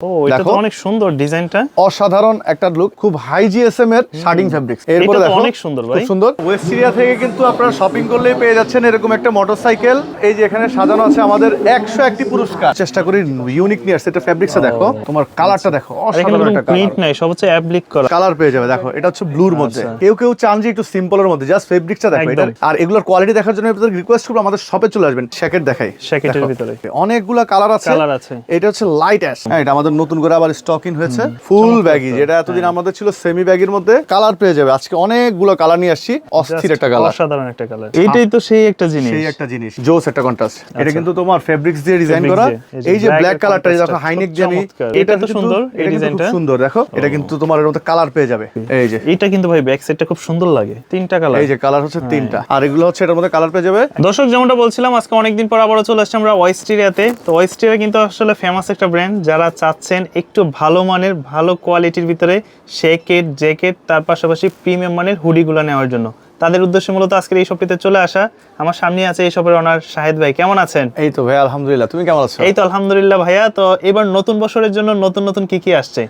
ও এটা তো অনেক সুন্দর ডিজাইনটা। অসাধারণ একটা লুক খুব হাই জিএসএম এর শার্টিং ফেব্রিক্স এরপরে দেখো অনেক সুন্দর ভাই। সুন্দর। ওয়েস্ট সিরিয়া থেকে কিন্তু আপনারা শপিং করলেই পেয়ে যাচ্ছেন এরকম একটা মোটরসাইকেল এই যে এখানে সাজানো আছে আমাদের একশো একটি পুরস্কার। চেষ্টা করি ইউনিক নিয়ে আসছে এটা ফেব্রিক্সে দেখো তোমার কালারটা দেখো আর অসাধারণ একটা প্রিন্ট নাই সব হচ্ছে অ্যাপ্লিক করা কালার পেয়ে যাবে দেখো এটা হচ্ছে ব্লুর মধ্যে। আচ্ছা। কেউ কেউ চান যে একটু সিম্পলের মধ্যে জাস্ট ফেব্রিক্সটা দেখো এটা। আর এগুলোর কোয়ালিটি দেখার জন্য আপনাদের রিকোয়েস্ট করব আমাদের শপে চলে আসবেন শ্যাকেট দেখাই। শ্যাকেটের ভিতরে। অনেকগুলা কালার আছে। কালার আছে। এটা হচ্ছে লাইট অ্যাশ হ্যাঁ এটা আমাদের নতুন করে আবার স্টক ইন হয়েছে ফুল ব্যাগি যেটা এতদিন হ্যাঁ। আমাদের ছিল সেমি ব্যাগের মধ্যে কালার পেয়ে যাবে। আজকে অনেকগুলো কালার নিয়ে আসছি অস্থির একটা কালার অসাধারণ একটা কালার এইটাই তো সেই একটা জিনিস। সেই একটা জিনিস। জোস একটা কন্ট্রাস্ট এটা কিন্তু তোমার ফেব্রিক্স দিয়ে ডিজাইন করা। এই যে ব্ল্যাক কালারটা দেখো হাইনেক আমি এটা তো সুন্দর, এই ডিজাইনটা। সুন্দর দেখো এটা কিন্তু তোমার এর মধ্যে কালার পেয়ে যাবে। এই যে। এটা কিন্তু ভাই ব্যাক সাইডটা খুব সুন্দর লাগে। তিনটা কালার এই যে কালার হচ্ছে তিনটা। আর এগুলো হচ্ছে এটার মধ্যে কালার পেয়ে যাবে। দর্শক যেমনটা বলছিলাম আজকে অনেকদিন পর আবারও চলে আসছে আমরা ওয়েস্টেরিয়াতে তো ওয়েস্টেরিয়া কিন্তু আসলে ফেমাস একটা ব্র্যান্ড যারা চাচ্ছেন একটু ভালো মানের ভালো কোয়ালিটির ভিতরে শেকেট জ্যাকেট তার পাশাপাশি প্রিমিয়াম মানের হুডিগুলো নেওয়ার জন্য। তাদের উদ্দেশ্য মূলত আজকের এই শপটিতে চলে আসা। আমার সামনে আছে এই শপের ওনার শাহেদ ভাই। কেমন আছেন? এই তো ভাই আলহামদুলিল্লাহ। তুমি কেমন আছো? এই তো আলহামদুলিল্লাহ ভাইয়া। তো এবার নতুন বছরের জন্য নতুন নতুন কি কি আসছে?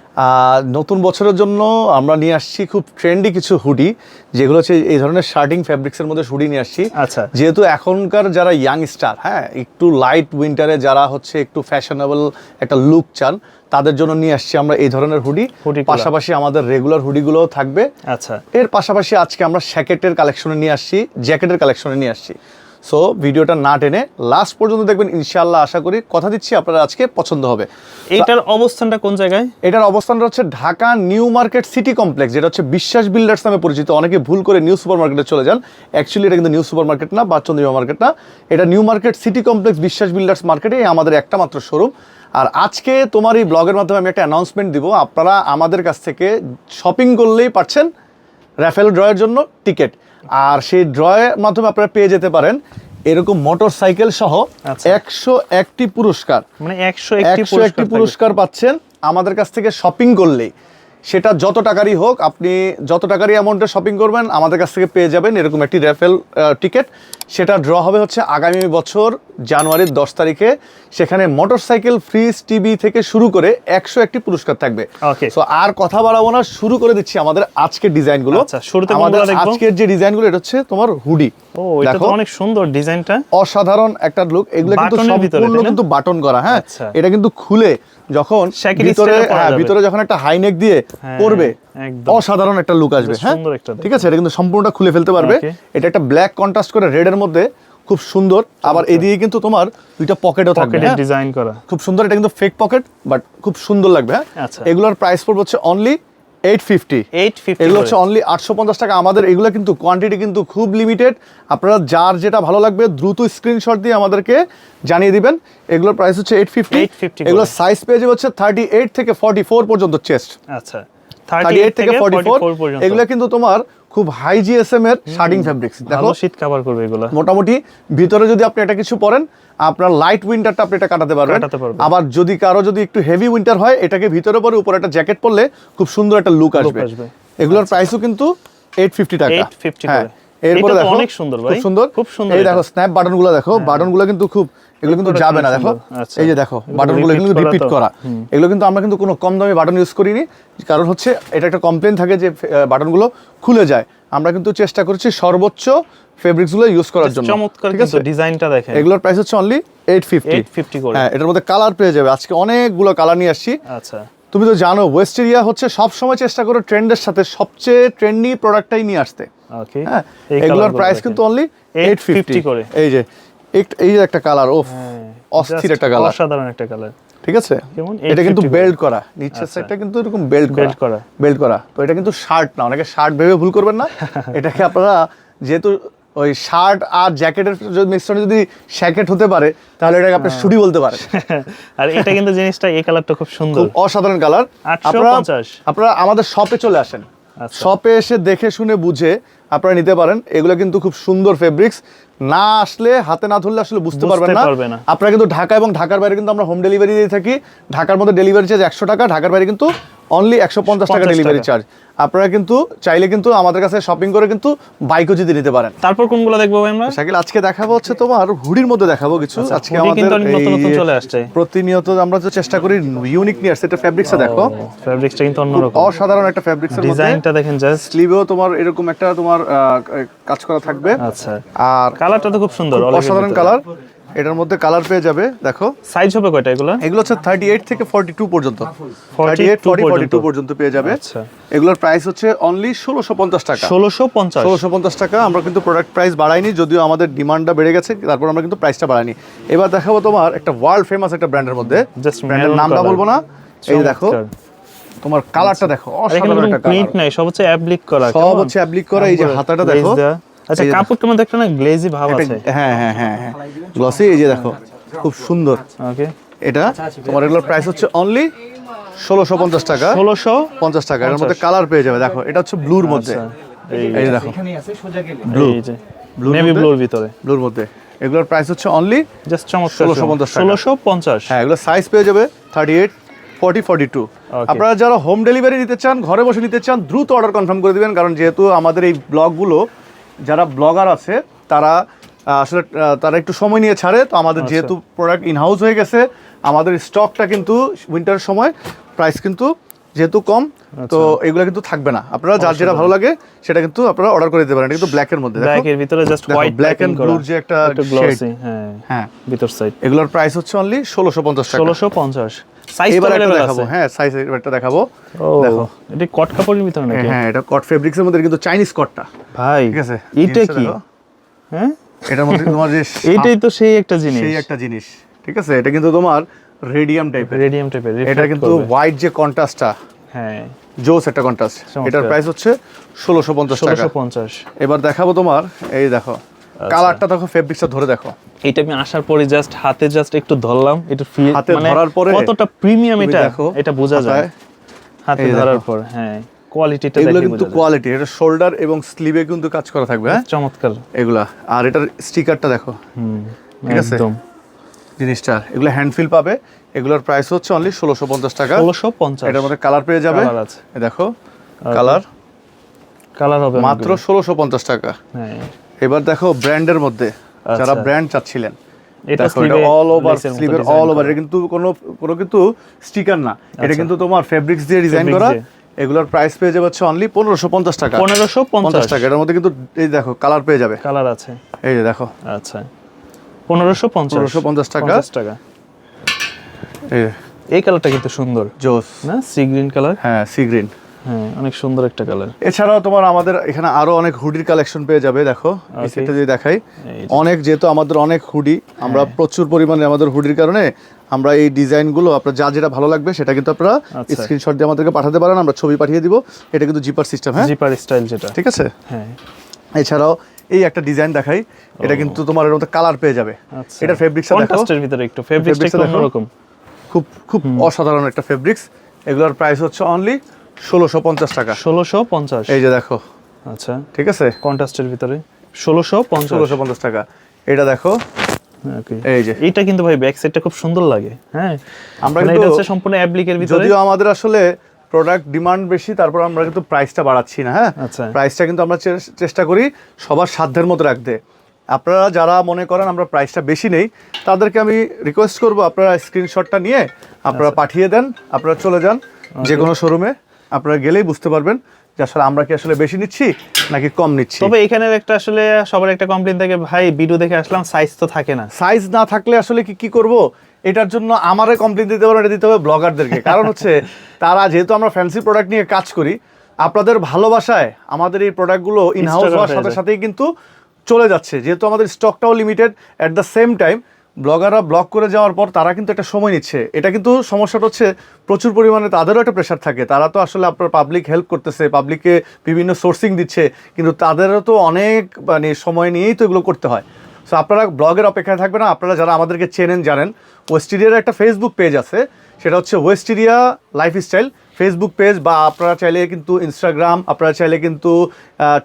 নতুন বছরের জন্য আমরা নিয়ে আসছি খুব ট্রেন্ডি কিছু হুডি যেগুলো হচ্ছে এই ধরনের শার্টিং ফ্যাব্রিক্সের মধ্যে হুডি নিয়ে আসছি। আচ্ছা। যেহেতু এখনকার যারা ইয়াং স্টার হ্যাঁ একটু লাইট উইন্টারে যারা হচ্ছে একটু ফ্যাশনেবল একটা লুক চান তাদের জন্য নিয়ে আসছি আমরা এই ধরনের হুডি। পাশাপাশি আমাদের রেগুলার হুডিগুলোও থাকবে। আচ্ছা। এর পাশাপাশি আজকে আমরা শ্যাকেটের কালেকশনে নিয়ে আসছি জ্যাকেটের কালেকশনে নিয়ে আসছি। সো ভিডিওটা না টেনে লাস্ট পর্যন্ত দেখবেন ইনশাআল্লাহ আশা করি কথা দিচ্ছি আপনারা আজকে পছন্দ হবে। এইটার অবস্থানটা কোন জায়গায়? এটার অবস্থানটা হচ্ছে Dhaka new market city complex যেটা হচ্ছে বিশ্বাস বিল্ডার্স নামে পরিচিত। অনেকে ভুল করে নিউ সুপার মার্কেটে চলে যান। অ্যাকচুয়ালি এটা কিন্তু নিউ সুপার মার্কেট না বা চন্দ্রিমা মার্কেট না। এটা new market city complex Biswas builders মার্কেটে আমাদের একটা মাত্র শোরুম আর আজকে তোমার এই ব্লগের মাধ্যমে আমি একটা অ্যানাউন্সমেন্ট দিব। আপনারা আমাদের কাছ থেকে শপিং করলেই পাচ্ছেন র্যাফেল ড্রয়ের জন্য টিকিট আর সেই ড্রয়ের মাধ্যমে আপনারা পেয়ে যেতে পারেন এরকম মোটর সাইকেল সহ আচ্ছা। একশো একটি পুরস্কার। মানে একশো একটি একশো একটি পুরস্কার পুরস্কার পাচ্ছেন আমাদের কাছ থেকে শপিং করলেই। সেটা যত টাকারই হোক আপনি যত টাকারই অ্যামাউন্টে শপিং করবেন আমাদের কাছ থেকে পেয়ে যাবেন এরকম একটি র্যাফেল টিকিট সেটা ড্র হবে হচ্ছে আগামী বছর জানুয়ারির দশ তারিখে। সেখানে মোটরসাইকেল ফ্রিজ টিভি থেকে শুরু করে একশো একটি পুরস্কার থাকবে. তো আর কথা বাড়াবো না শুরু করে দিচ্ছি আমাদের আজকের ডিজাইনগুলো আচ্ছা, আমাদের আজকের যে ডিজাইনগুলো এটা হচ্ছে তোমার হুডি ও এটা তো অনেক সুন্দর ডিজাইনটা অসাধারণ একটা লুক এগুলো কিন্তু সম্পূর্ণ কিন্তু বাটন করা হ্যাঁ? আচ্ছা। এটা কিন্তু খুলে যখন ভিতরে হ্যাঁ ভিতরে যখন একটা হাই নেক দিয়ে হ্যাঁ, পরবে একদম। অসাধারণ একটা লুক আসবে হ্যাঁ? সুন্দর একটা ঠিক আছে এটা কিন্তু সম্পূর্ণটা খুলে ফেলতে পারবে। এটা একটা ব্ল্যাক কন্ট্রাস্ট করে রেড এর মধ্যে খুব সুন্দর। আবার এদিকে কিন্তু তোমার দুইটা পকেটও থাকবে পকেটের হ্যাঁ? ডিজাইন করা। খুব সুন্দর এটা কিন্তু ফেক পকেট বাট খুব সুন্দর লাগবে হ্যাঁ? আচ্ছা। এগুলোর প্রাইস পড়বে হচ্ছে only eight fifty eight fifty এগুলো হচ্ছে অনলি আটশো পঞ্চাশ টাকা। আমাদের এগুলো কিন্তু কোয়ান্টিটি কিন্তু খুব লিমিটেড আপনারা যার যেটা ভালো লাগবে দ্রুত স্ক্রিনশট দিয়ে আমাদেরকে জানিয়ে দিবেন। এগুলোর প্রাইস হচ্ছে এইট ফিফটি 850 এগুলো সাইজ পেয়ে যাবে হচ্ছে থার্টি এইট থেকে ফর্টি ফোর পর্যন্ত চেস্ট আচ্ছা থার্টি এইট থেকে ফর্টি ফোর এগুলো কিন্তু তোমার খুব হাই জিএসএম এর শার্টিং ফ্যাব্রিক্স দেখো শীত কভার করবে এগুলো। মোটামুটি ভিতরে যদি আপনি এটা কিছু পরেন আপনার লাইট উইন্টারটা আপনি এটা কাটাতে পারবেন। আবার যদি কারও যদি একটু হেভি উইন্টার হয় এটাকে ভিতরে পরে উপরে একটা জ্যাকেট পরলে খুব সুন্দর একটা লুক আসবে। এগুলোর প্রাইসও কিন্তু এইট ফিফটি টাকা। 850 হ্যাঁ এরপরে দেখো অনেক সুন্দর ভাই। খুব সুন্দর। খুব সুন্দর এই দেখো স্ন্যাপ বাটনগুলো দেখো বাটনগুলো কিন্তু খুব এগুলো কিন্তু যাবে না দেখো। আচ্ছা। এই যে দেখো এগুলো বাটনগুলো repeat কিন্তু রিপিট করা। এগুলো কিন্তু আমরা কিন্তু কোনো কম দামি বাটন ইউজ করিনি। কারণ হচ্ছে এটা একটা কমপ্লেন থাকে যে বাটনগুলো খুলে যায়। আমরা কিন্তু চেষ্টা করছি সর্বোচ্চ ফেব্রিক্সগুলো ইউজ করার জন্য। চমৎকার ঠিক আছে? ডিজাইনটা দেখেন। এগুলোর প্রাইস হচ্ছে অনলি এইট ফিফটি 850 করে। হ্যাঁ এটার মধ্যে কালার পেয়ে যাবে। আজকে অনেকগুলো কালার নিয়ে আসছি। আচ্ছা। তুমি তো জানো ওয়েস্ট এরিয়া হচ্ছে সব সময় চেষ্টা করো ট্রেন্ডের সাথে সবচেয়ে ট্রেন্ডি প্রোডাক্টটাই নিয়ে আসতে। ওকে হ্যাঁ এগুলোর প্রাইস কিন্তু অনলি এইট 850 ফিফটি করে। এই যে এই একটা কালার ও অস্থির একটা কালার অসাধারণ একটা কালার ঠিক আছে? এটা কিন্তু বেল্ট করা। নিচের আচ্ছা। সাইডটা কিন্তু এরকম বেল্ট Belt করা। বেল্ট করা। তো এটা কিন্তু শার্ট না অনেকে শার্ট ভেবে ভুল করবেন না। এটাকে আপনারা যেহেতু ওই শার্ট আর জ্যাকেটের মিশ্রণে যদি শ্যাকেট হতে পারে তাহলে এটাকে আপনি হ্যাঁ। শুডি বলতে পারেন। আর এটা কিন্তু জিনিসটা এই কালারটা খুব সুন্দর। অসাধারণ কালার 850 আপনারা আমাদের শপে চলে আসেন। আচ্ছা। শপে এসে দেখে শুনে বুঝে আপনারা নিতে পারেন। এগুলো কিন্তু খুব সুন্দর ফেব্রিক্স না আসলে হাতে না ধরলে আসলে বুঝতে পারবেন না পারবে না। আপনারা কিন্তু ঢাকা এবং ঢাকার বাইরে কিন্তু আমরা হোম ডেলিভারি দিয়ে থাকি ঢাকার মধ্যে ডেলিভারি চার্জ একশো টাকা ঢাকার বাইরে কিন্তু অনলি একশো পঞ্চাশ টাকা ডেলিভারি চার্জ আপনারা কিন্তু চাইলে কিন্তু আমাদের কাছে শপিং করে কিন্তু বাইকও যদি নিতে পারেন। তারপর কোনগুলো দেখব আমরা? শাকিল আজকে দেখাবো হচ্ছে তোমার হুডির মধ্যে দেখাবো কিছু। আজকে আমাদের নতুন নতুন চলে আসছে। প্রতিনিয়ত আমরা যে চেষ্টা করি ইউনিক নিয়ে আসছে এটা ফ্যাব্রিক্সটা দেখো। ফ্যাব্রিক্সটা কিন্তু অন্যরকম। অসাধারণ একটা ফ্যাব্রিক্সের মধ্যে। ডিজাইনটা দেখেন জাস্ট স্লিভেও তোমার এরকম একটা তোমার কাজ করা থাকবে। আচ্ছা। আর কালারটা তো খুব সুন্দর অসাধারণ কালার এটার মধ্যে কালার পেয়ে যাবে দেখো। সাইজ হবে কয়টা এগুলো? এগুলো হচ্ছে থার্টি এইট থেকে ফর্টি টু পর্যন্ত। 42 thirty eight forty forty two পর্যন্ত। পর্যন্ত পেয়ে যাবে। আচ্ছা। এগুলোর প্রাইস হচ্ছে অনলি ষোলোশো পঞ্চাশ টাকা। ষোলোশো পঞ্চাশ? ষোলোশো পঞ্চাশ টাকা। আমরা কিন্তু প্রোডাক্ট প্রাইস বাড়াইনি যদিও আমাদের ডিমান্ডটা বেড়ে গেছে তারপর আমরা কিন্তু প্রাইসটা বাড়াইনি। এবার দেখাবো তোমার একটা ওয়ার্ল্ড ফেমাস একটা ব্র্যান্ডের মধ্যে। ব্র্যান্ডের নামটা বলব না। এই দেখো তোমার কালারটা দেখো এখানে অসাধারণ একটা প্রিন্ট নাই সব হচ্ছে অ্যাপ্লিক করা সব হচ্ছে অ্যাপ্লিক করা এই যে হাতাটা দেখো। আচ্ছা কাপড়টার মধ্যে একটা না গ্লেজি ভাব আছে? হ্যাঁ হ্যাঁ হ্যাঁ হ্যাঁ। গ্লসি এই যে দেখো খুব সুন্দর। ওকে এটা তোমার এগুলোর প্রাইস হচ্ছে অনলি ষোলোশো পঞ্চাশ টাকা। ষোলোশো? পঞ্চাশ টাকা এর মধ্যে কালার পেয়ে যাবে। দেখো এটা হচ্ছে ব্লুর মধ্যে। এই এই যে দেখো ব্লু Blue নেভি ব্লুর ভিতরে। ব্লুর মধ্যে। এগুলোর প্রাইস হচ্ছে অনলি জাস্ট চমৎকার ষোলোশো পঞ্চাশ ষোলোশো পঞ্চাশ। হ্যাঁ এগুলো সাইজ পেয়ে যাবে thirty eight forty forty two আপনারা যারা হোম ডেলিভারি নিতে চান ঘরে বসে নিতে চান দ্রুত অর্ডার কনফার্ম করে দিবেন কারণ যেহেতু আমাদের এই ব্লগগুলো যারা ব্লগার আছে তারা আসলে তারা একটু সময় নিয়ে ছাড়ে। তো আমাদের আচ্ছা। যেহেতু প্রোডাক্ট ইনহাউস হয়ে গেছে আমাদের স্টকটা কিন্তু উইন্টারের সময় প্রাইস কিন্তু যেহেতু কম তো আচ্ছা। এগুলো কিন্তু থাকবে না। আপনারা যার যেটা ভালো। লাগে সেটা কিন্তু আপনারা অর্ডার করে দিতে পারেন। কিন্তু ব্ল্যাকের মধ্যে ব্ল্যাক এর ভিতরে just white black and blue যে একটা গ্লসি হ্যাঁ হ্যাঁ। ভিতর সাইড এগুলোর প্রাইস হচ্ছে অনলি ষোলোশো পঞ্চাশ টাকা। ষোলোশো পঞ্চাশ। সাইজ এবার একটা দেখাবো। হ্যাঁ সাইজ একটা দেখাবো। দেখো। এটা কট কাপড়ের ভিতরে নাকি? হ্যাঁ এটা কট ফেব্রিক্সের মধ্যে কিন্তু চাইনিজ কটটা ভাই ঠিক আছে? এটা কি? হ্যাঁ? এটার মধ্যে তোমার যে এইটাই তো সেই একটা জিনিস। সেই একটা জিনিস। ঠিক আছে? এটা কিন্তু তোমার রেডিয়াম টাইপের রেডিয়াম টাইপের এটা কিন্তু হোয়াইট যে কন্ট্রাস্টটা হ্যাঁ। জোস একটা কন্ট্রাস্ট এটার প্রাইস হচ্ছে ষোলোশো পঞ্চাশ ষোলোশো পঞ্চাশ। এবার দেখাবো তোমার এই দেখো আচ্ছা। কালারটা দেখো ফেব্রিক্সটা ধরে দেখো। এটা আমি আসার পরে জাস্ট হাতে জাস্ট একটু ধরলাম একটু ফিল হাতে মানে ধরার পরে? কতটা প্রিমিয়াম এটা দেখো, এটা বোঝা যায়। হাতে ধরার পর হ্যাঁ কোয়ালিটিটা এগুলো কিন্তু কোয়ালিটি এটা শোল্ডার এবং স্লিভে কিন্তু কাজ করা থাকবে হ্যাঁ? চমৎকার। এগুলা আর এটার স্টিকারটা দেখো। হুম ঠিক আছে? একদম। জিনিসটা এগুলো হ্যান্ডফিল পাবে এগুলোর প্রাইস হচ্ছে অনলি ষোলোশো পঞ্চাশ টাকা। ষোলোশো পঞ্চাশ। এটার মধ্যে কালার পেয়ে যাবে। দেখো কালার কালার হবে মাত্র ষোলোশো পঞ্চাশ টাকা। হ্যাঁ। এবার দেখো ব্র্যান্ডের মধ্যে। যারা আচ্ছা। ব্র্যান্ড চাচ্ছিলেন। এটা অল ওভার স্লিভের অল ওভার এটা কিন্তু কোনো কোনো কিন্তু স্টিকার না। এটা আচ্ছা। কিন্তু তোমার ফেব্রিক্স দিয়ে ডিজাইন করা। এগুলোর প্রাইস পেয়ে যাবে হচ্ছে অনলি পনেরোশো পঞ্চাশ টাকা। পনেরোশো পঞ্চাশ। টাকা। এটার মধ্যে কিন্তু এই দেখো কালার পেয়ে যাবে। কালার আছে। এই যে দেখো। আচ্ছা। পনেরোশো পঞ্চাশ। পনেরোশো পঞ্চাশ টাকা। টাকা। এই কালারটা কিন্তু সুন্দর। জোস। না? সি গ্রিন কালার হ্যাঁ সি গ্রিন হ্যাঁ অনেক সুন্দর একটা কালার এছাড়াও তোমার আমাদের এখানে আরও অনেক হুডির কালেকশন পেয়ে যাবে দেখো এই সেটটা যদি দেখাই। অনেক যেহেতু আমাদের অনেক হুডি আমরা হ্যাঁ। প্রচুর পরিমাণে আমাদের হুডির কারণে আমরা এই ডিজাইনগুলো আপনার যা যেটা ভালো লাগবে সেটা কিন্তু আপনারা আচ্ছা। স্ক্রিনশট দিয়ে আমাদেরকে পাঠাতে পারেন আমরা ছবি পাঠিয়ে দিব। এটা কিন্তু জিপার সিস্টেম হ্যাঁ? জিপার স্টাইল যেটা। ঠিক আছে? হ্যাঁ। এছাড়াও এই একটা ডিজাইন দেখাই এটা কিন্তু তোমার এর মধ্যে কালার পেয়ে যাবে। আচ্ছা। এটার ফেব্রিক্সটা দেখো। কন্ট্রাস্টের ভিতরে একটু ফেব্রিক্সটা দেখো। খুব খুব অসাধারণ একটা ফেব্রিক্স এগুলোর প্রাইস হচ্ছে অনলি ষোলোশো পঞ্চাশ টাকা। ষোলোশো পঞ্চাশ। এই যে দেখো। আচ্ছা। ঠিক আছে? কন্ট্রাস্টের ভিতরে। ষোলোশো পঞ্চাশ। ষোলোশো পঞ্চাশ টাকা। এটা দেখো. এই যে। এইটা কিন্তু ভাই ব্যাক সাইডটা খুব সুন্দর লাগে হ্যাঁ? আমরা মানে কিন্তু- এটা হচ্ছে সম্পূর্ণ অ্যাপ্লিকের ভিতরে। যদিও আমাদের আসলে প্রোডাক্ট ডিমান্ড বেশি তারপর আমরা কিন্তু প্রাইসটা বাড়াচ্ছি না হ্যাঁ? আচ্ছা। প্রাইসটা কিন্তু আমরা চেষ্টা করি সবার সাধ্যের মতো রাখতে। আপনারা যারা মনে করেন আমরা প্রাইসটা বেশি নেই তাদেরকে আমি রিকোয়েস্ট করব আপনারা স্ক্রিনশটটা নিয়ে আপনারা আচ্ছা। পাঠিয়ে দেন আপনারা চলে যান যে কোনো শোরুমে আপনারা গেলেই বুঝতে পারবেন যে আসলে আমরা কি আসলে বেশি নিচ্ছি নাকি কম নিচ্ছি। তবে এখানের একটা আসলে সবার একটা কমপ্লেন থাকে ভাই ভিডিও দেখে আসলাম সাইজ তো থাকে না। সাইজ না থাকলে আসলে কি কি করব? এটার জন্য আমারে কমপ্লেন দিতে পারব এটা দিতে হবে ব্লগারদেরকে কারণ হচ্ছে তারা যেহেতু আমরা ফ্যান্সি প্রোডাক্ট নিয়ে কাজ করি আপনাদের ভালোবাসায় আমাদের এই প্রোডাক্টগুলো ইনহাউস হওয়ার সাথে সাথেই কিন্তু চলে যাচ্ছে। যেহেতু আমাদের স্টকটাও limited at the same time ব্লগাররা blog করে যাওয়ার পর তারা কিন্তু একটা সময় নিচ্ছে। এটা কিন্তু সমস্যাটা হচ্ছে প্রচুর পরিমাণে তাদেরও একটা প্রেশার থাকে। তারা তো আসলে আপনার পাবলিক হেল্প করতেছে পাবলিককে বিভিন্ন সোর্সিং দিচ্ছে, কিন্তু তাদেরও তো অনেক মানে সময় নিয়েই তো এগুলো করতে হয়। সো আপনারা ব্লগের অপেক্ষায় থাকবেন না, আপনারা যারা আমাদেরকে চেনেন জানেন ওয়েস্ট ওয়েস্টিরিয়ার একটা ফেসবুক পেজ আছে, সেটা হচ্ছে west Wisteria lifestyle Facebook page বা আপনারা চাইলে কিন্তু ইনস্টাগ্রাম আপনারা চাইলে কিন্তু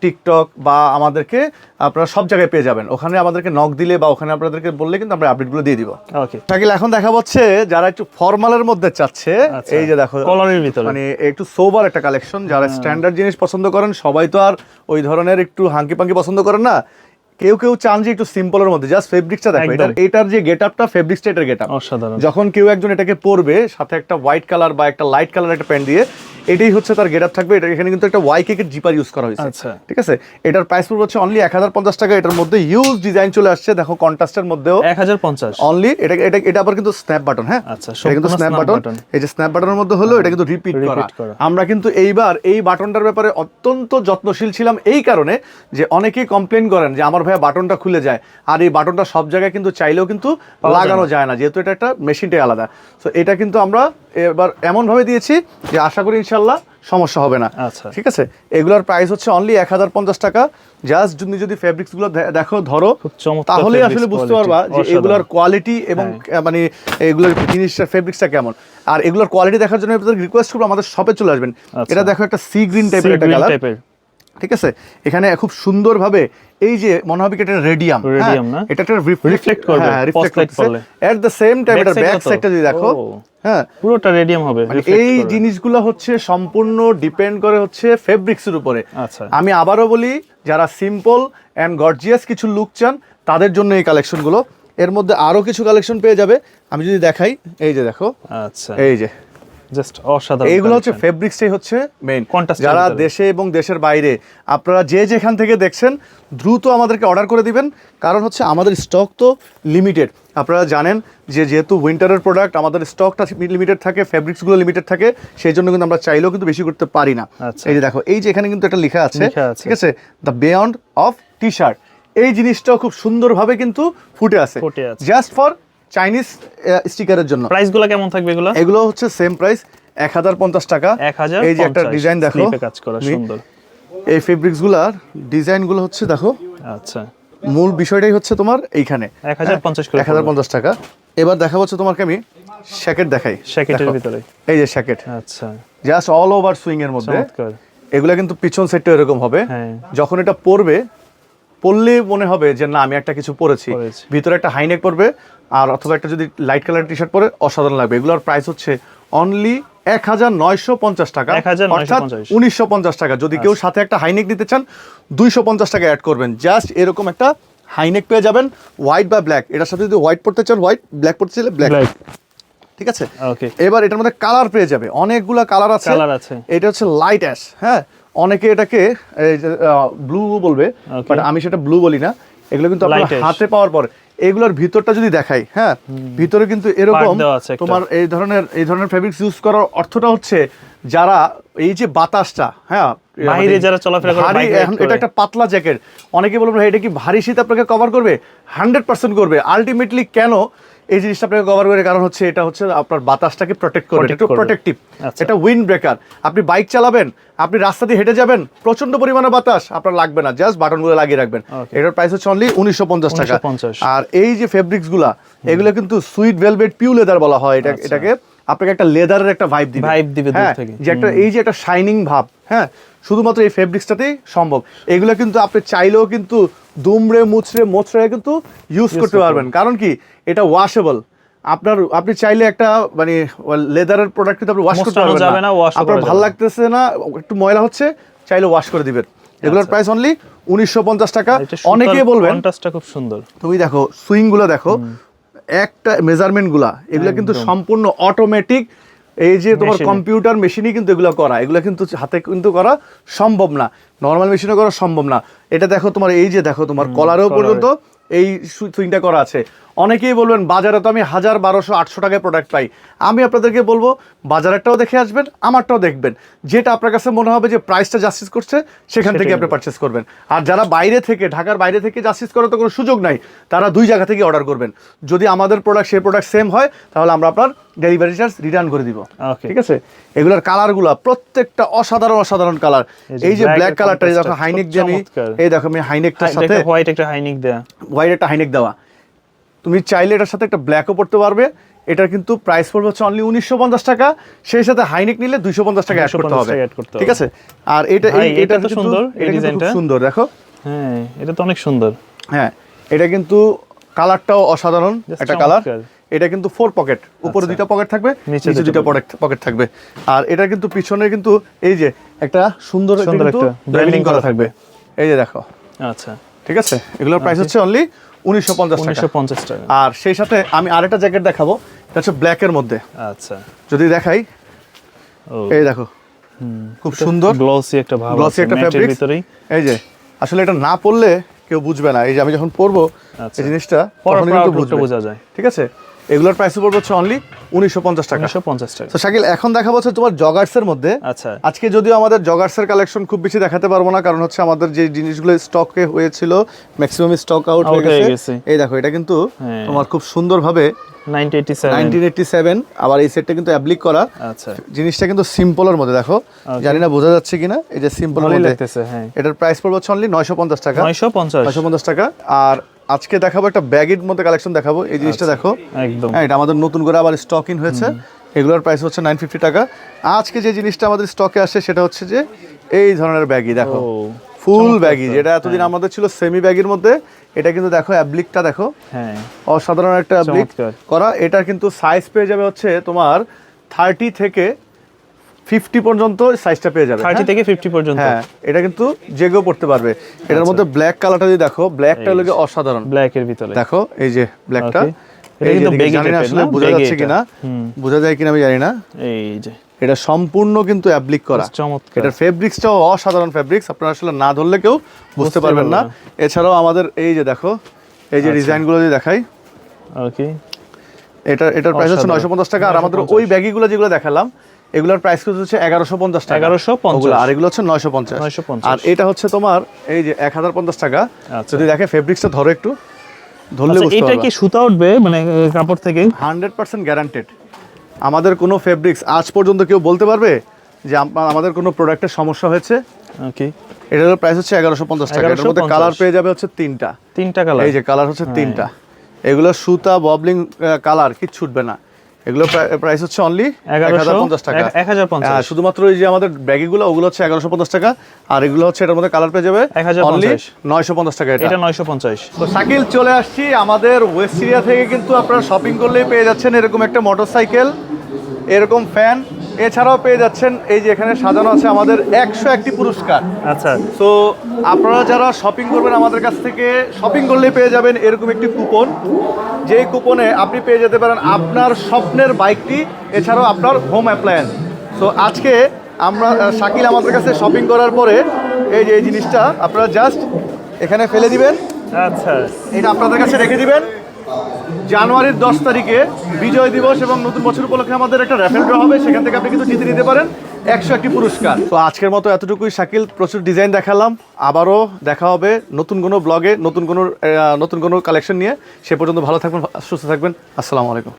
টিকটক বা আমাদেরকে আপনারা সব জায়গায় পেয়ে যাবেন। ওখানে আমাদেরকে নক দিলে বা ওখানে আপনাদেরকে বললে কিন্তু আমরা আপডেটগুলো দিয়ে দিব। ওকে শাকিল এখন দেখা হচ্ছে যারা একটু ফর্মালের মধ্যে চাচ্ছে আচ্ছা। এই যে দেখো কলারের ভিতরে। মানে একটু সোবার একটা কালেকশন যারা স্ট্যান্ডার্ড জিনিস পছন্দ করেন সবাই তো আর ওই ধরনের একটু হাঙ্কি পাঙ্কি পছন্দ করেন না। কেউ কেউ চান যে একটু সিম্পলের মধ্যে জাস্ট ফেব্রিক্সটা দেখো একদম। এটার যে গেট আপটা ফেব্রিক্সটা এটার গেট আপ অসাধারণ। যখন কেউ একজন এটাকে পরবে সাথে একটা হোয়াইট কালার বা একটা লাইট কালার একটা প্যান্ট দিয়ে এটাই হচ্ছে তার গেট আপ থাকবে। এটা এখানে কিন্তু একটা ওয়াই কেকের জিপার ইউজ করা হয়েছে। আচ্ছা। ঠিক আছে? এটার প্রাইস পড়বে হচ্ছে অনলি এক হাজার পঞ্চাশ টাকা। এটার মধ্যে ইউজ ডিজাইন চলে আসছে। দেখো কন্ট্রাস্টের মধ্যেও এক হাজার পঞ্চাশ। অনলি এটা এটা এটা আবার কিন্তু স্ন্যাপ বাটন হ্যাঁ? আচ্ছা, এটা কিন্তু স্ন্যাপ বাটন এই যে স্ন্যাপ বাটনের মধ্যে হলো এটা কিন্তু রিপিট করা। আমরা কিন্তু এইবার এই বাটনটার ব্যাপারে অত্যন্ত যত্নশীল ছিলাম এই কারণে যে অনেকেই কমপ্লেন করেন যে আমার ভাইয়া বাটনটা খুলে যায় আর এই বাটনটা সব জায়গায় কিন্তু চাইলেও কিন্তু লাগানো যায় না যেহেতু এটা একটা মেশিনটাই আলাদা তো এটা কিন্তু আমরা এবার এমন ভাবে দিয়েছি যে আশা করি ইনশাল্লাহ সমস্যা হবে না আচ্ছা। ঠিক আছে এগুলোর প্রাইস হচ্ছে অনলি এক হাজার পঞ্চাশ টাকা জাস্ট যদি যদি ফেব্রিক্সগুলো দেখো ধরো তাহলে আসলে বুঝতে পারবা যে। এগুলোর কোয়ালিটি এবং হ্যাঁ। মানে এগুলোর জিনিসটা ফেব্রিক্সটা কেমন আর এগুলোর কোয়ালিটি দেখার জন্য রিকোয়েস্ট করব আমাদের শপে চলে আসবেন আচ্ছা। এটা দেখো একটা সি গ্রিন টাইপের একটা কালার। ঠিক আছে? এখানে খুব সুন্দরভাবে এই যে মনে হবে এটা রেডিয়াম Radium না? এটা একটা Reflect করবে, হ্যাঁ রিফ্লেক্ট করলে। এট দ্য সেম টাইম এটা ব্যাক সাইডটা যদি দেখো হ্যাঁ। পুরোটা রেডিয়াম হবে মানে এই করবে। জিনিসগুলো হচ্ছে সম্পূর্ণ ডিপেন্ড করে হচ্ছে ফেব্রিক্সের উপরে। আচ্ছা। আমি আবারও বলি যারা সিম্পল অ্যান্ড গর্জিয়াস কিছু লুক চান তাদের জন্য এই কালেকশনগুলো এর মধ্যে আরও কিছু কালেকশন পেয়ে যাবে। আমি যদি দেখাই এই যে দেখো। আচ্ছা। এই যে। জাস্ট অসাধারণ এইগুলো হচ্ছে ফেব্রিক্সটাই হচ্ছে মেইন যারা দেশে এবং দেশের বাইরে আপনারা যে যেখান থেকে দেখছেন দ্রুত আমাদেরকে অর্ডার করে দিবেন। কারণ হচ্ছে আমাদের স্টক তো লিমিটেড আপনারা জানেন যে যেহেতু উইন্টারের প্রোডাক্ট আমাদের স্টকটা লিমিটেড থাকে ফেব্রিক্সগুলো লিমিটেড থাকে সেই জন্য কিন্তু আমরা চাইলেও কিন্তু বেশি করতে পারি না। আচ্ছা। এই যে দেখো এই যে এখানে কিন্তু একটা লেখা আছে ঠিক আছে? The beyond of T shirt এই জিনিসটাও খুব সুন্দরভাবে কিন্তু ফুটে আছে। জাস্ট ফর চাইনিজ স্টিকারের জন্য। প্রাইসগুলো কেমন থাকবে এগুলো? এগুলো হচ্ছে সেম প্রাইস এক হাজার পঞ্চাশ টাকা। 1050 এই যে একটা ডিজাইন দেখো। কাজ করা সুন্দর। এই ফেব্রিক্সগুলার ডিজাইনগুলো হচ্ছে দেখো। আচ্ছা। মূল বিষয়টাই হচ্ছে তোমার এইখানে। এক হাজার পঞ্চাশ এক হাজার পঞ্চাশ টাকা। এবার দেখা হচ্ছে তোমাকে আমি শ্যাকেট দেখাই। শ্যাকেটের। ভিতরে। এই যে শ্যাকেট আচ্ছা। জাস্ট অল ওভার সুইং এর মধ্যে এগুলা কিন্তু পিছন সেটটা এরকম হবে। হ্যাঁ। যখন এটা পরবে পরলে মনে হবে যে না আমি একটা কিছু পরেছি। ভিতরে একটা হাইনেক পরবে আর অথবা একটা যদি লাইট কালার টি শার্ট পরে অসাধারণ লাগবে। এগুলোর প্রাইস হচ্ছে অনলি এক হাজার নয়শো পঞ্চাশ টাকা 1950 অর্থাৎ উনিশশো পঞ্চাশ টাকা। যদি কেউ সাথে একটা হাইনেক দিতে চান দুইশো পঞ্চাশ টাকা অ্যাড করবেন। জাস্ট এরকম একটা হাইনেক পেয়ে যাবেন হোয়াইট বা ব্ল্যাক এটার সাথে যদি হোয়াইট পড়তে চান হোয়াইট ব্ল্যাক পড়তে চাইলে ব্ল্যাক ঠিক আছে? ওকে এবার এটার মধ্যে কালার পেয়ে যাবে। অনেকগুলা কালার আছে। Colour আছে। এটা হচ্ছে লাইট অ্যাশ হ্যাঁ? অনেকে এটাকে ব্লু বলবে. বাট আমি সেটা ব্লু বলি না এগুলো কিন্তু আপনার হাতে পাওয়ার পর এগুলোর ভিতরটা যদি দেখাই হ্যাঁ ভিতরে কিন্তু এরকম। তোমার এই ধরনের এই ধরনের ফেব্রিক্স ইউজ করার অর্থটা হচ্ছে যারা এই যে বাতাসটা হ্যাঁ বাইরে যারা চলাফেরা করে, ভারী। এটা একটা পাতলা জ্যাকেট অনেকে বলবেন এটা কি ভারী শীত আপনাকে কভার করবে? হান্ড্রেড পার্সেন্ট করবে। আলটিমেটলি কেন এই জিনিসটা আপনাকে কভার করে কারণ হচ্ছে এটা হচ্ছে আপনার বাতাসটাকে প্রোটেক্ট করবে। একটু প্রোটেক্টিভ আচ্ছা। এটা উইন্ড ব্রেকার আপনি বাইক চালাবেন আপনি রাস্তা দিয়ে হেঁটে যাবেন প্রচণ্ড পরিমাণে বাতাস আপনার লাগবে না। জাস্ট বাটনগুলো লাগিয়ে রাখবেন। এটার প্রাইস হচ্ছে অনলি উনিশশো পঞ্চাশ টাকা। আর এই যে ফেব্রিক্সগুলা এগুলো কিন্তু সুইট ভেলভেট পিউ লেদার বলা হয়। এটা এটাকে আপনাকে একটা লেদারের একটা ভাইব দিবে। Vibe দিবে হ্যাঁ, যে একটা এই যে একটা শাইনিং ভাব। হ্যাঁ শুধুমাত্র এই ফেব্রিক্সটাতেই সম্ভব। এগুলো কিন্তু আপনি চাইলেও কিন্তু দুমড়ে মুচড়ে মোচড়ে কিন্তু ইউজ করতে পারবেন। কারণ কি? এটা ওয়াশেবল আপনার আপনি চাইলে একটা মানে লেদারের প্রোডাক্ট কিন্তু আপনি ওয়াশ করতে পারবেন না, আপনার ভালো লাগতেছে না একটু ময়লা হচ্ছে চাইলে ওয়াশ করে দিবেন। এগুলোর। প্রাইস অনলি উনিশশো পঞ্চাশ টাকা। এটা অনেকেই বলবেন খুব সুন্দর। তুমি দেখো সুইংগুলো দেখো একটা মেজারমেন্টগুলা এগুলো কিন্তু সম্পূর্ণ অটোমেটিক এই যে তোমার কম্পিউটার মেশিনই কিন্তু এগুলো করা। এগুলো কিন্তু হাতে কিন্তু করা সম্ভব না। নর্মাল মেশিনে করা সম্ভব না। এটা দেখো তোমার এই যে দেখো তোমার কলারেও কলারে। পর্যন্ত এই সুইংটা করা আছে। অনেকেই বলবেন বাজারে তো আমি হাজার বারোশো আটশো টাকায় প্রোডাক্ট পাই। আমি আপনাদেরকে বলব বাজারেরটাও দেখে আসবেন আমারটাও দেখবেন। যেটা আপনার কাছে মনে হবে যে প্রাইসটা জাস্টিস করছে সেখান থেকে আপনি। পারচেস করবেন। আর যারা বাইরে থেকে ঢাকার বাইরে থেকে জাস্টিস করার তো কোনো সুযোগ নাই তারা দুই জায়গা থেকে অর্ডার করবেন। যদি আমাদের প্রোডাক্ট সেই প্রোডাক্ট সেম হয় তাহলে আমরা আপনার ডেলিভারি চার্জ রিটার্ন করে দিব। ঠিক আছে? এগুলোর কালারগুলো প্রত্যেকটা অসাধারণ অসাধারণ কালার এই যে ব্ল্যাক কালারটা এই দেখো হাইনেক দিয়ে আমি এই দেখো আমি হাইনেকটার সাথে হোয়াইট একটা হাইনিক দেয়া। হোয়াইট একটা হাইনেক দেওয়া। তুমি চাইলে এটার সাথে একটা ব্ল্যাকও পড়তে পারবে। এটার কিন্তু প্রাইস পড়বে হচ্ছে অনলি উনিশশো পঞ্চাশ টাকা। সেই সাথে হাইনেক নিলে দুইশো পঞ্চাশ টাকা অ্যাড করতে হবে। ঠিক আছে? আর এটা এটা তো সুন্দর, এটা কিন্তু সুন্দর দেখো। হ্যাঁ এটা তো অনেক সুন্দর। হ্যাঁ এটা কিন্তু কালারটাও অসাধারণ একটা কালার এটা কিন্তু ফোর পকেট উপরে আচ্ছা। দুইটা পকেট থাকবে নিচে দুইটা পকেট থাকবে। আর এটা কিন্তু পিছনে কিন্তু এই যে একটা সুন্দর সুন্দর একটা ব্র্যান্ডিং করা থাকবে। এই যে দেখো। আচ্ছা। ঠিক আছে? এগুলোর প্রাইস হচ্ছে অনলি উনিশশো পঞ্চাশ টাকা। আর সেই সাথে আমি আরেকটা জ্যাকেট দেখাবো এটা হচ্ছে ব্ল্যাকের মধ্যে। আচ্ছা। যদি দেখাই ও। এই দেখো খুব সুন্দর। গ্লসি একটা ভাব গ্লসি একটা ফ্যাব্রিক এই যে আসলে এটা না পড়লে কেউ বুঝবে না। এই যে আমি যখন পরবো আচ্ছা। এই জিনিসটা পরা কিন্তু বোঝা যায়। ঠিক আছে? এগুলোর প্রাইস পড়বে হচ্ছে অনলি উনিশশো পঞ্চাশ টাকা। উনিশশো পঞ্চাশ টাকা। তো শাকিল এখন দেখাবো হচ্ছে তোমার জগার্সের মধ্যে। আচ্ছা। আজকে যদিও আমাদের জগার্সের কালেকশন খুব বেশি দেখাতে পারব না কারণ হচ্ছে আমাদের যে জিনিসগুলো স্টকে হয়েছিল ম্যাক্সিমাম স্টক আউট হয়ে গেছে। এই দেখো এটা কিন্তু হ্যাঁ। তোমার খুব সুন্দরভাবে ninety eighty seven. Nineteen eighty seven আবার এই সেটটা কিন্তু অ্যাপ্লিক করা। আচ্ছা। জিনিসটা কিন্তু সিম্পলের মধ্যে দেখো। জানি না বোঝা যাচ্ছে কিনা? এই যে সিম্পল মধ্যে। হ্যাঁ। এটার প্রাইস পড়বে হচ্ছে অনলি নয়শো পঞ্চাশ টাকা। নয়শো পঞ্চাশ। নয়শো পঞ্চাশ টাকা। আর আজকে দেখাবো একটা ব্যাগের মধ্যে কালেকশন দেখাবো। এই জিনিসটা দেখো। একদম। হ্যাঁ এটা আমাদের নতুন করে আবার স্টক ইন হয়েছে। এগুলোর প্রাইস হচ্ছে নাইন ফিফটি টাকা। আজকে যে জিনিসটা আমাদের স্টকে আসে সেটা হচ্ছে যে এই ধরনের ব্যাগই দেখো। ফুল ব্যাগি যেটা এতদিন আমাদের ছিল সেমি ব্যাগের মধ্যে এটা কিন্তু দেখো অ্যাব্লিকটা দেখো। হ্যাঁ। অসাধারণ একটা অ্যাব্লিক করা। এটা কিন্তু সাইজ পেয়ে যাবে হচ্ছে তোমার থার্টি থেকে ফিফটি পর্যন্ত সাইজটা পেয়ে যাবে থার্টি হ্যাঁ? থেকে ফিফটি পর্যন্ত। হ্যাঁ এটা কিন্তু যে কেউ পড়তে পারবে। আচ্ছা। এটার মধ্যে ব্ল্যাক কালারটা যদি দেখো ব্ল্যাকটা গিয়ে অসাধারণ। ব্ল্যাক এর ভিতরে। দেখো এই যে ব্ল্যাকটা জানি না আসলে বোঝা যাচ্ছে কিনা। বোঝা যায় কিনা আমি জানি না। এই যে। এটা সম্পূর্ণ কিন্তু অ্যাপ্লিক করা। এটার ফেব্রিক্সটাও অসাধারণ ফেব্রিক্স আপনারা আসলে না ধরলে কেউ বুঝতে বুঝতে পারবেন না। এছাড়াও আমাদের এই যে দেখো এই যে আচ্ছা। ডিজাইনগুলো যদি দেখাই। ওকে এটা এটার প্রাইস হচ্ছে নয়শো পঞ্চাশ টাকা। আর আমাদের ওই ব্যাগিগুলো যেগুলো দেখালাম এগুলোর প্রাইস হচ্ছে এগারোশো পঞ্চাশ টাকা। 1150 ওগুলো, আর এগুলো হচ্ছে নয়শো পঞ্চাশ। 950 আর এটা হচ্ছে তোমার এই যে এক হাজার পঞ্চাশ টাকা। আচ্ছা। যদি দেখে ফেব্রিক্সটা ধরো একটু ধরলে আচ্ছা এটা কি সুতা উঠবে মানে কাপড় থেকে? হান্ড্রেড পার্সেন্ট গ্যারান্টেড আমাদের কোনো ফেব্রিক্স আজ পর্যন্ত কেউ বলতে পারবে যে আমাদের কোনো প্রোডাক্টের সমস্যা হয়েছে? ওকে এটার প্রাইস হচ্ছে এগারোশো পঞ্চাশ টাকা। এটার মধ্যে কালার পেয়ে যাবে হচ্ছে তিনটা। তিনটা কালার এই যে কালার হচ্ছে হ্যাঁ। তিনটা। এগুলো সুতা ববলিং কালার কি ছুটবে না। এগুলো প্রাইস হচ্ছে অনলি এক হাজার পঞ্চাশ টাকা। 1050 হ্যাঁ, শুধুমাত্র এই যে আমাদের ব্যাগিগুলো ওগুলো হচ্ছে এগারোশো পঞ্চাশ টাকা আর এগুলো হচ্ছে এটার মধ্যে কালার পেয়ে যাবে 1050 অনলি নয়শো পঞ্চাশ টাকা এটা। এটা নয়শো পঞ্চাশ। তো শাকিল চলে আসছি আমাদের ওয়েস্ট সিরিয়া থেকে কিন্তু আপনারা শপিং করলেই পেয়ে যাচ্ছেন এরকম একটা মোটর সাইকেল এরকম ফ্যান এছাড়াও পেয়ে যাচ্ছেন এই যে এখানে সাজানো আছে আমাদের একশো একটি পুরস্কার। আচ্ছা। তো আপনারা যারা শপিং করবেন আমাদের কাছ থেকে শপিং করলেই পেয়ে যাবেন এরকম একটি কুপন যেই কুপনে আপনি পেয়ে যেতে পারেন আপনার স্বপ্নের বাইকটি এছাড়াও আপনার হোম অ্যাপ্লায়েন্স তো আজকে আমরা শাকিল আমাদের কাছে শপিং করার পরে এই যে এই জিনিসটা আপনারা জাস্ট এখানে ফেলে দিবেন। আচ্ছা। এটা আপনাদের কাছে রেখে দিবেন। জানুয়ারির দশ তারিখে বিজয় দিবস এবং নতুন বছর উপলক্ষে আমাদের একটা র্যাফেল ড্র হবে। সেখান থেকে আপনি কিন্তু জিতে নিতে পারেন। একশো একটি পুরস্কার। তো আজকের মতো এতটুকুই। শাকিল, প্রচুর ডিজাইন দেখালাম। আবারও দেখা হবে নতুন কোনো ব্লগে নতুন কোনো নতুন কোনো কালেকশন নিয়ে। সে পর্যন্ত ভালো থাকবেন, সুস্থ থাকবেন। আসসালামু আলাইকুম।